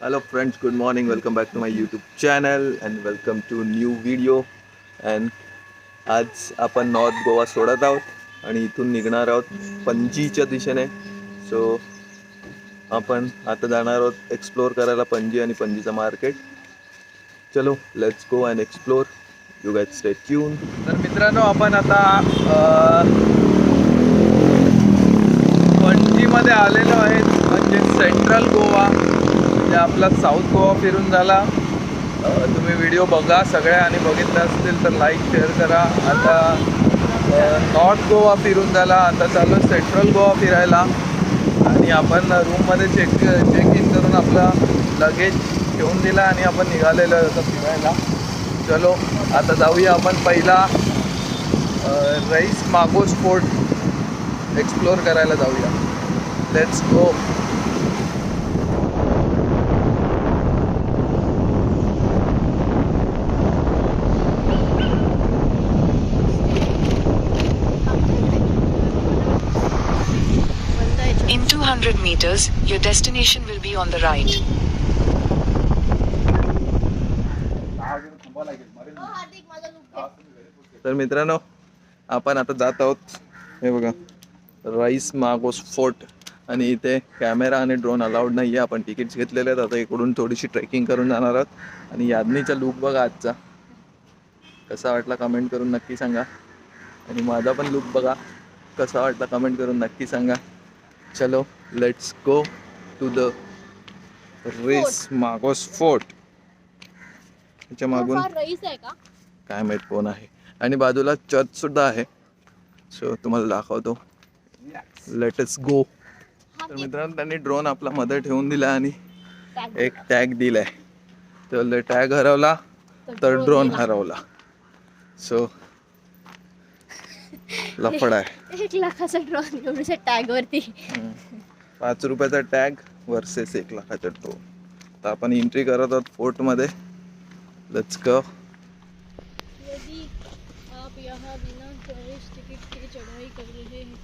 Hello friends, good morning. Welcome back to my YouTube channel and welcome to new video. And आज आपण north Goa सोडत आहोत आणि इथून निघणार आहोत पणजीच्या दिशेने. सो आपण आता जाणार आहोत एक्सप्लोर करायला पणजी आणि पणजीचं मार्केट चलो let's go and explore you got stay tune तर मित्रांनो आपण आता पणजीमध्ये आलेलो आहे. म्हणजे सेंट्रल गोवा म्हणजे आपला साऊथ गोवा फिरून झाला. तुम्ही व्हिडिओ बघा सगळ्या आणि बघितलं असतील तर लाईक शेअर करा. आता नॉर्थ गोवा फिरून झाला. आता चालू सेंट्रल गोवा फिरायला. आणि आपण रूममध्ये चेक चेक इन करून आपला लगेज घेऊन दिला आणि आपण निघालेलो आता फिरायला. चलो आता जाऊया आपण पहिला रईस मागो स्पोर्ट एक्सप्लोर करायला जाऊया. Let's go In 200 meters, your destination will be on the right. तर मित्रांनो आपण आता जात आहोत. हे बघा राईस मागोस फोर्ट आणि इथे कॅमेरा आणि ड्रोन अलाउड नाही आहे आपण तिकीट्स घेतलेले आहेत. आता इकडून थोडीशी ट्रेकिंग करून जाणार आहोत. आणि यादनीचा लुक बघा आजचा. कसा वाटला कमेंट करून नक्की सांगा. आणि माझा पण लुक बघा. कसा वाटला कमेंट करून नक्की सांगा. चलो let's go to the Reis Magos fort त्याच्या मागून रईस आहे का? काय माहीत कोण आहे. आणि बाजूला चर्च सुद्धा आहे. सो तुम्हाला दाखवतो. लेटस गो तर मित्रांनो त्यांनी ड्रोन आपला मध्ये ठेवून दिला आणि एक टॅग दिलाय. तर टॅग हरवला तर ड्रोन हरवला. सो लफड आहे. एक लाखाचा ड्रॉन एवढ्याच्या टॅग वरती. पाच रुपयाचा टॅग वर्सेस एक लाखाचा ड्रोन तर आपण एंट्री करत आहोत फोर्टमध्ये लेट्स गो यदि आप यहाँ बिना प्रवेश टिकट के चढ़ाई कर रहे हैं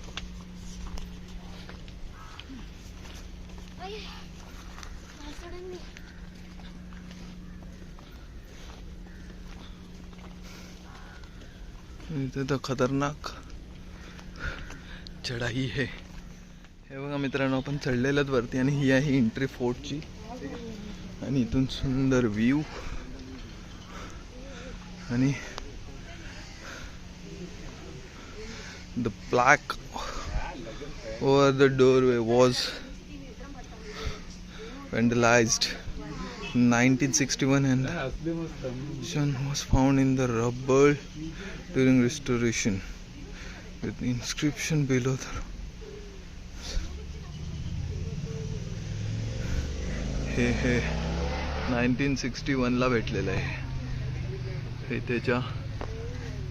अये, वासडांनी. इथे तर खतरनाक चढाई आहे. हे बघा मित्रांनो आपण चढलेलंच वरती आणि ही आहे एंट्री फोर्टची आणि इथून सुंदर व्ह्यू आणि the plaque over the doorway was vandalized 1961 and Sun was found in the rubble during restoration. With the inscription below the हे हे 1961 ला भेटलेलं आहे. हे त्याच्या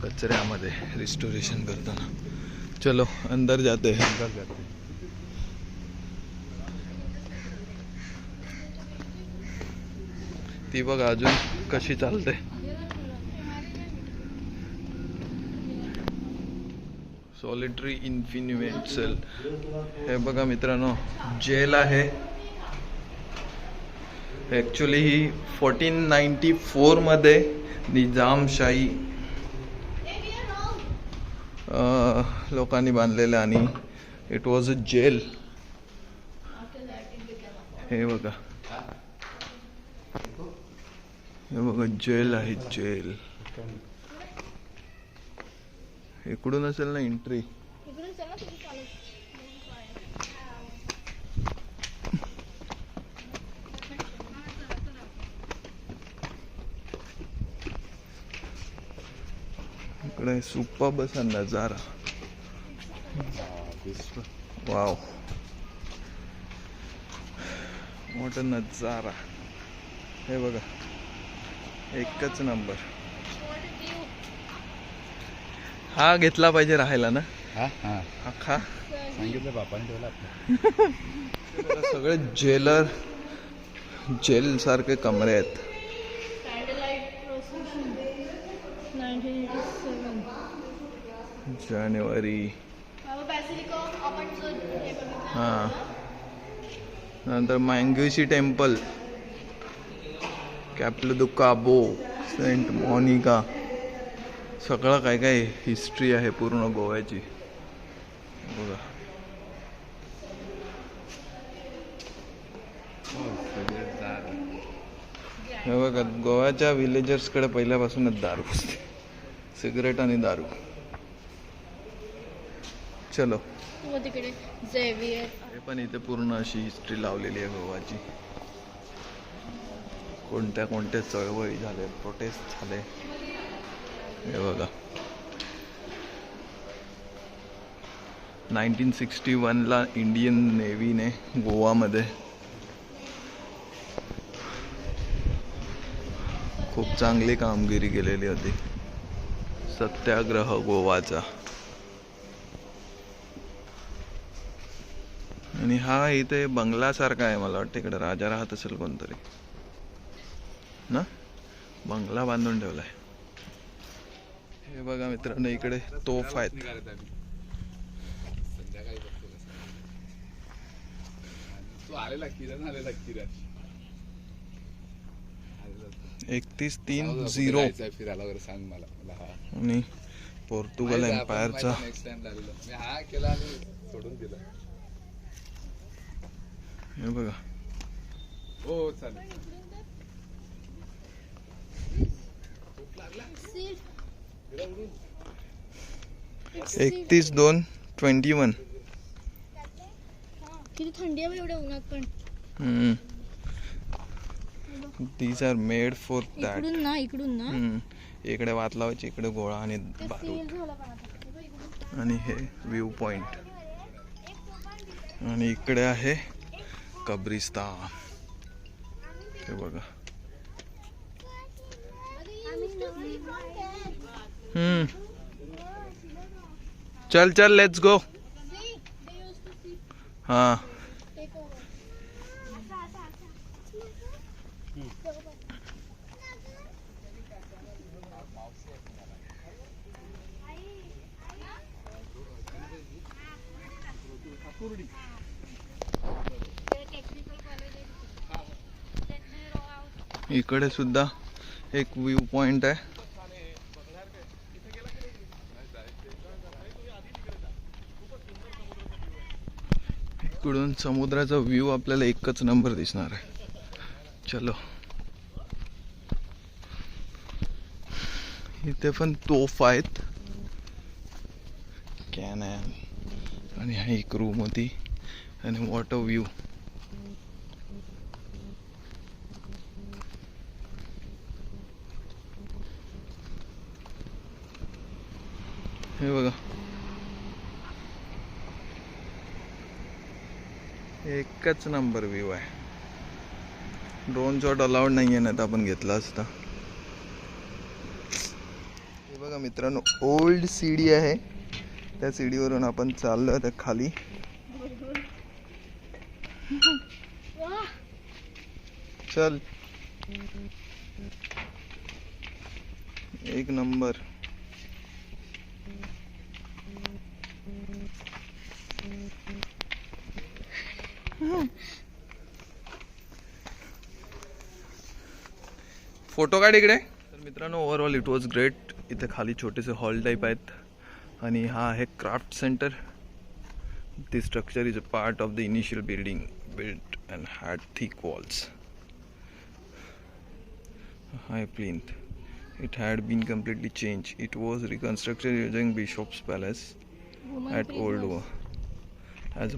कचऱ्यामध्ये रिस्टोरेशन करताना. चलो अंदर जाते अंदर जाते. ती बघा अजून कशी चालते. सॉलिटरी इन्फिन्युएट सेल हे बघा मित्रांनो जेल आहे. ॲक्च्युली ही फोर्टीन नाईन्टी फोरमध्ये निजामशाही लोकांनी बांधलेलं आणि इट वॉज अ जेल हे बघा. हे बघा जेल आहे जेल इकडून असेल ना एंट्री. इकडे सुप्पा बसा नजारा वाव. मोठा नजारा. हे बघा एकच नंबर हा घेतला पाहिजे राहायला ना? हा हा. हा खा. सांगितलं बापाने ठेवला. आपलं सगळे जेलर जेल सारखे कमरे आहेत. Candlelight procession. 1987. जानेवारी. हे. नंतर मँग्युशी टेम्पल. कॅपल काबो सेंट मॉनिका. सगळं काय काय हिस्ट्री आहे पूर्ण गोव्याची. बघा. हे बघा गोव्याच्या विलेजर्सकडे पहिल्यापासूनच दारू असते सिगरेट आणि दारू. चलो. झेवियर हे पण इथे पूर्ण अशी हिस्ट्री लावलेली आहे गोवाची कोणत्या कोणत्या चळवळी झाल्या प्रोटेस्ट झाले. हे बघा. नाईन्टीन सिक्स्टी वनला इंडियन नेव्हीने गोवामध्ये खूप चांगली कामगिरी केलेली होती. सत्याग्रह गोवाचा. आणि हा इथे बंगलासारखा आहे मला वाटतं इकडे राजा राहत असेल कोणतरी. ना? बंगला बांधून ठेवलाय. हे बघा मित्रांनो इकडे तोफ आहेत. एकतीस तीन झिरो. फिरायला वगैरे सांग मला मला हा आणि पोर्तुगल एम्पायरचा हा केला आणि सोडून दिलं. हे बघा. हो चालेल. एकतीस दोन ट्वेंटी वन. किती थंडी आहे एवढ्या उन्हात पण. These are made for that इकडून ना इकडून ना. इकडे वात लावायची इकडे गोळा आणि बारूद. हे. आणि हे व्ह्यू पॉइंट आणि इकडे आहे कब्रिस्तान. हे बघा. हम्म. चल चल लेट्स गो हा. इकडे सुद्धा एक व्ह्यू पॉइंट आहे. इकडून समुद्राचा व्ह्यू आपल्याला एकच नंबर दिसणार आहे. चलो. इथे पण तोफ आहेत. कॅनॅन आणि हा एक रूम होती. आणि वॉटर व्ह्यू हे बघा. एकच नंबर व्ह्यू आहे. ड्रोन शॉट अलाउड नाही आहे ना तर आपण घेतला असता. हे बघा मित्रांनो ओल्ड सीडी आहे. त्या सीडीवरून आपण चाललो त्या खाली. चल. एक नंबर. फोटो काढ इकडे तर मित्रांनो ओव्हरऑल इट वॉज ग्रेट इथे खाली छोटेसे हॉल टाईप आहेत आणि हा आहे craft centre This structure is a part of the initial building built and had thick walls. A high plinth. It had been completely changed. It was reconstructed using Bishop's Palace Woman at Old prisoners. Goa. As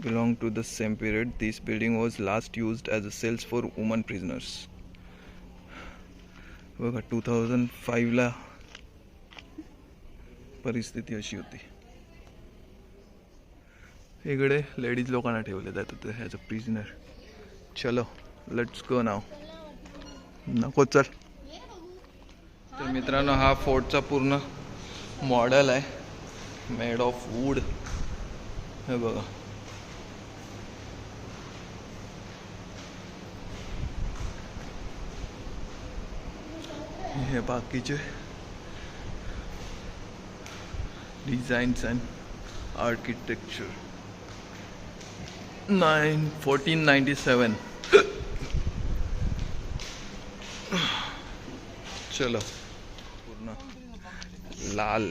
belong to the same period, this building was last used as a cells for women prisoners. बघा two thousand फाईव्हला परिस्थिती अशी होती. इकडे ladies लोकांना ठेवले जात होते ॲज अ प्रिझनर चलो लेट्स गो नाव नको चल. तर मित्रांनो हा फोर्टचा पूर्ण मॉडेल आहे. मेड ऑफ वूड हे बघा. हे बाकीचे designs and architecture nine fourteen ninety seven चलो। पूर्ण लाल,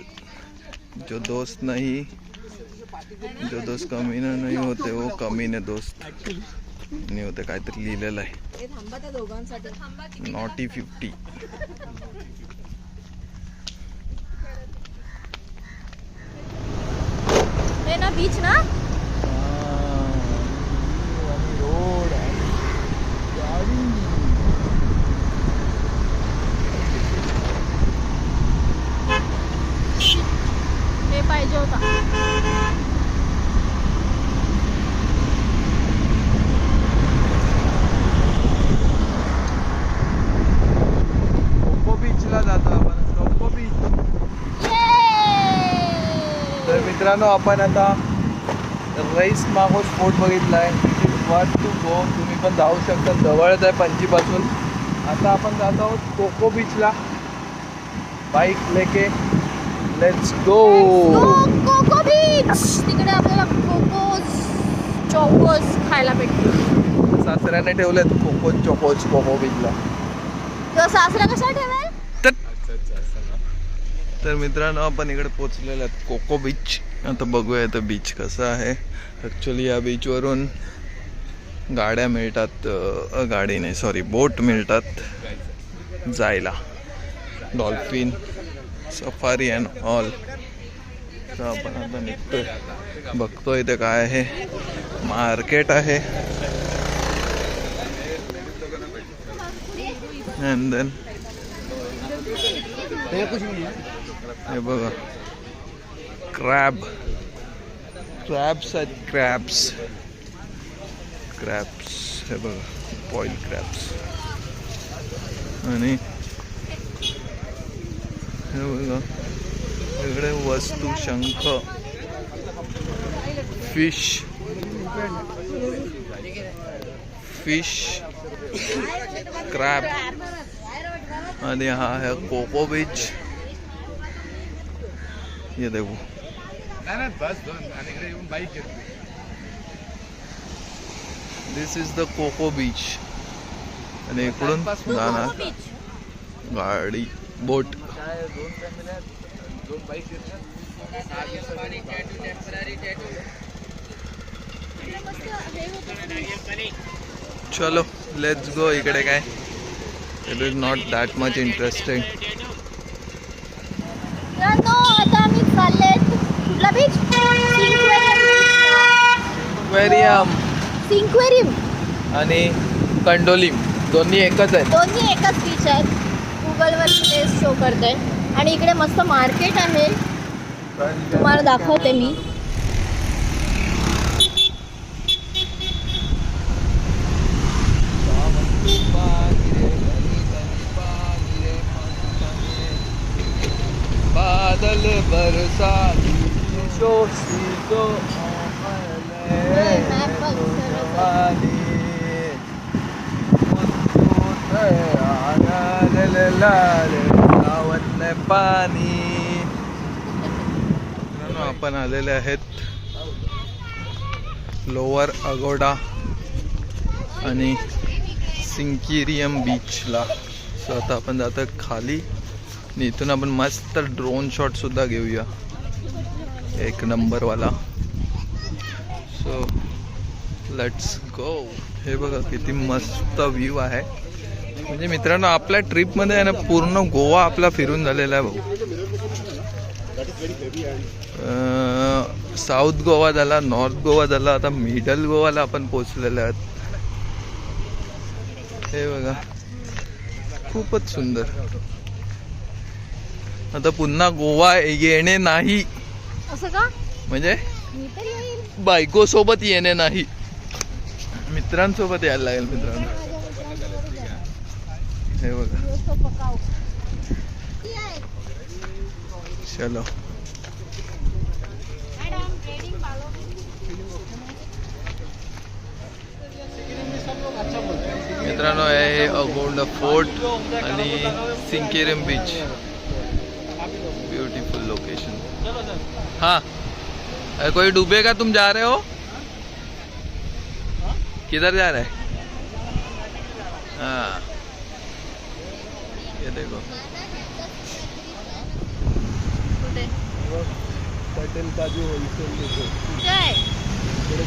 जो दोस्त नहीं, जो दोस्त कमीने नहीं होते, वो कमीने दोस्त। नाही होते काहीतरी लिहिलेलं आहे. नॉटी फिफ्टी हे ना बीच ना? रोड हे पाहिजे होता कोको बीचला जातो आपण कोको बीच तर मित्रांनो आपण आता रईस मागो स्पोर्ट बघितला आहे वाट टू गो तुम्ही पण जाऊ शकता. जवळच आहे पणजीपासून. आता आपण जात आहोत कोको बीचला बाईक लेके. लेट्स गो कोको बीच तिकडे आपल्याला कोकोज चौकोस खायला भेटतील. सासऱ्याने ठेवलेत कोको चोकोच कोको बीचला सासरा कशा ठेवेल? तर मित्रांनो आपण इकडे पोचलेलो आहेत कोको बीच आता बघूया तर बीच कसं आहे. ॲक्च्युली या बीचवरून गाड्या मिळतात गाडी नाही सॉरी बोट मिळतात जायला. डॉल्फिन सफारी अँड ऑल तर आपण आता निघतोय. बघतोय इथे काय आहे. मार्केट आहे. अँड देन हे बघा. क्रॅब क्रॅब्स आहेत क्रॅब्स क्रॅब्स हे बघा पॉइल क्रॅब्स आणि हे बघा इकडे वस्तू शंख फिश फिश क्रॅब आणि हा है कोको बीच ये देखो. नाही नाही बस दोन आणि इकडे येऊन बाईक घेतली this is the Coco Beach आणि इकडून जाणार गाडी बोट दोन फॅमिली आहेत दोन बाईक घेतल्या चलो लेट्स गो इकडे काय it is not that much interesting मित्रांनो आता आम्ही चालले कुठला बीच वेरियम सिंक्वेरियम आणि कंडोलिम दोन्ही एकच आहेत. दोन्ही एकाच बीच आहेत. गुगलवर प्लेस शो करते आणि इकडे मस्त मार्केट आहे. तुम्हाला दाखवते मी. बादल बरसा पाणी मित्रांनो, आपण आलेले आहेत लोअर अगोडा आणि सिंकिरियम बीचला सो आता आपण जातो खाली. आणि इथून आपण मस्त ड्रोन शॉट सुद्धा घेऊया. एक नंबरवाला. सो लेट्स गो हे बघा किती मस्त व्ह्यू आहे. म्हणजे मित्रांनो आपल्या ट्रिपमध्ये आहे ना पूर्ण गोवा आपला फिरून झालेला आहे भाऊ. साऊथ गोवा झाला नॉर्थ गोवा झाला आता मिडल गोवाला आपण पोचलेले आहोत. हे बघा खूपच सुंदर. आता पुन्हा गोवा येणे नाही. असं का म्हणजे बायको सोबत येणे नाही मित्रांसोबत यायला लागेल मित्रांनो. हे बघा. चलो. मित्रांनो हे आहे अगोंड फोर्ट आणि सिंकेरम बीच ब्यूटीफुल लोकेशन हाँ। कोई डूबेगा तुम जा रहे हो? किधर जा रहे? हाँ। ये देखो। पटेल होलसेल देतो कुठे आहे इकडे